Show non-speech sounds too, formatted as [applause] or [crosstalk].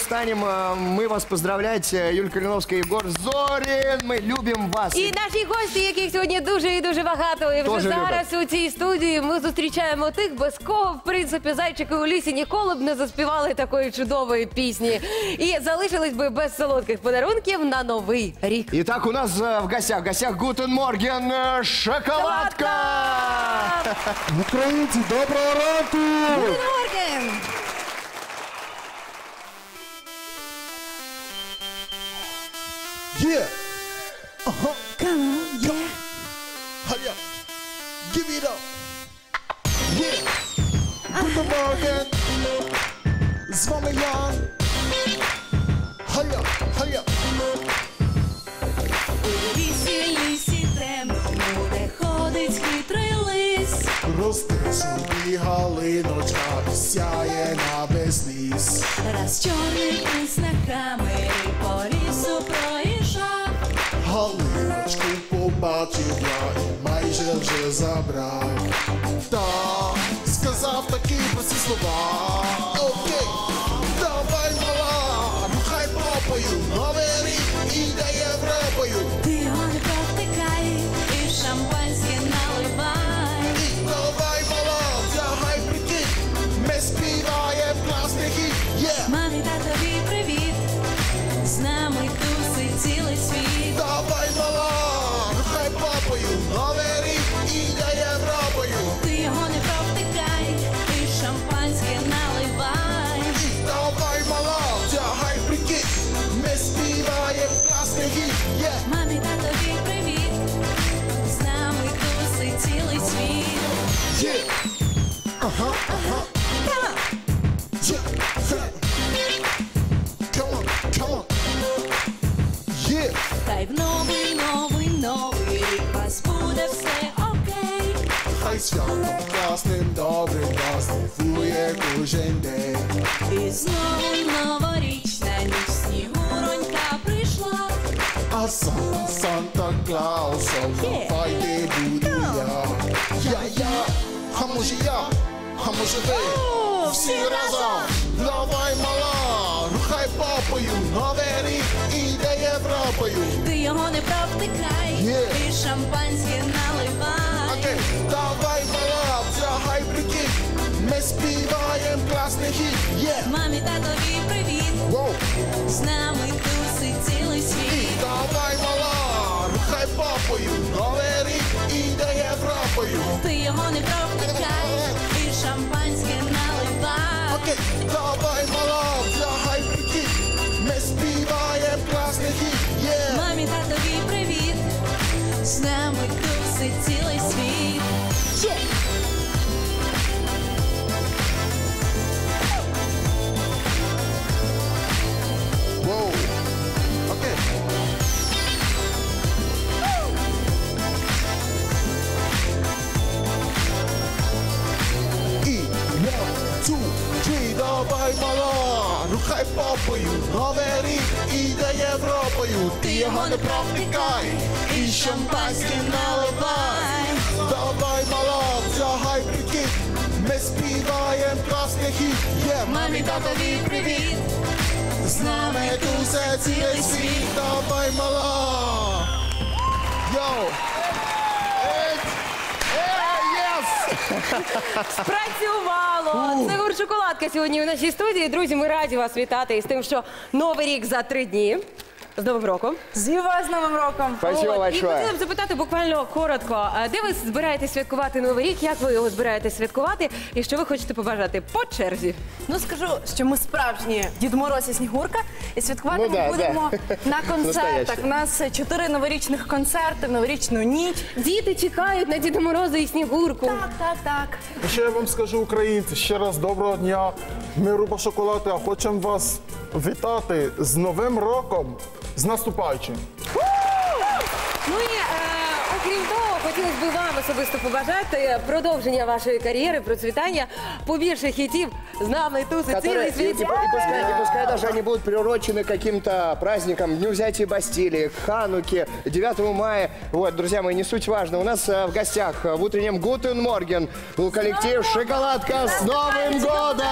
станем э, мы вас поздравлять. Э, Юлия Калиновская, Егор Зорин. Мы любим вас. І наші гості, яких сьогодні дуже і дуже багато. І вже Дуже зараз у цій студії ми зустрічаємо тих, без кого, в принципі, зайчики у лісі ніколи б не заспівали такої чудової пісні. І залишились би без солодких подарунків на новий рік. Итак, у нас э, в гостях, в гостях Гутен Морген, э, шоколадка. Українці, доброго ранку! Морген! Yeah! Uh-huh. Come on, yeah! Hurry up! Give it up! Yeah! Guten Morgen! З вами я! Hurry up, hurry up! У лісі, лісі темному, де ходить хитрий лис. Росте собі галиночка, сяє на безліс. Раз чорний по лісу проїжджав. Галиночку побачив я і майже вже забрав. Та сказав такі прості слова. Окей, давай мала, рухай попою, новий рік іде Європою. Ти його не провтикай і шампанське наливай. І давай мала, вдягай прикид, ми співаємо класний хіт. Yeah. Мамі татові привіт. З нами тусить цілий світ. Yeah. Та й в новий, новий, новий рік вас буде все окей. Хай святом класним добрим вас дивує кожен день. І знову новорічна ніч снігуронька прийшла. А сам Санта Клаусом Yeah. давайте буду я. Я, я, а може я, а може ви? Всі разом, давай мала, рухай попою, новий рік іде Європою. Його не провтикай, Yeah. і шампанське наливай. Окей, давай мала, вдягай прикид, ми співаємо класний хіт. Yeah. Мамі татові привіт, Воу. з нами тусить цілий І світ. давай мала, рухай попою, новий рік іде Європою. Ти його не провтикай, давай мала, рухай попою, новий рік іде Європою. Ти його не провтикай, і шампанське наливай. Давай мала, вдягай прикид, ми співаємо класний хіт. Yeah. Мамі татові привіт, З нами тут все цілий світ, давай мала. Йоу! [laughs] Спрацювало! Це гурт шоколадка сьогодні у нашій студії. Друзі, ми раді вас вітати із тим, що новий рік за три дні. З Новим роком. З вас з Новим роком! Спасибо От, І большое. хотіла б запитати буквально коротко, де ви збираєтесь святкувати Новий рік? Як ви його збираєтесь святкувати? І що ви хочете побажати по черзі? Ну скажу, що ми справжні Дід Мороз і Снігурка, і святкувати Ну ми да, будемо да. на концертах. Настоящі. У нас чотири новорічних концерти в новорічну ніч. Діти чекають на Діда Мороза і Снігурку. Так, так, так. Ще я вам скажу українці, ще раз доброго дня, миру по шоколаду. А хочемо вас вітати з Новим роком, з наступаючим. Ну і е, окрім того, хотілося б вам особисто побажати продовження вашої кар'єри, процвітання, побільше хітів з нами тут і Которые, цілий и, и- світ. и пускай, и пускай даже они будут приурочены к каким-то праздникам, Дню взятия Бастилии, к Хануке, 9 мая. Вот, друзья мои, не суть важно. У нас э, в гостях э, в утреннем Гутен Морген был коллектив «Шоколадка» с Новым годом!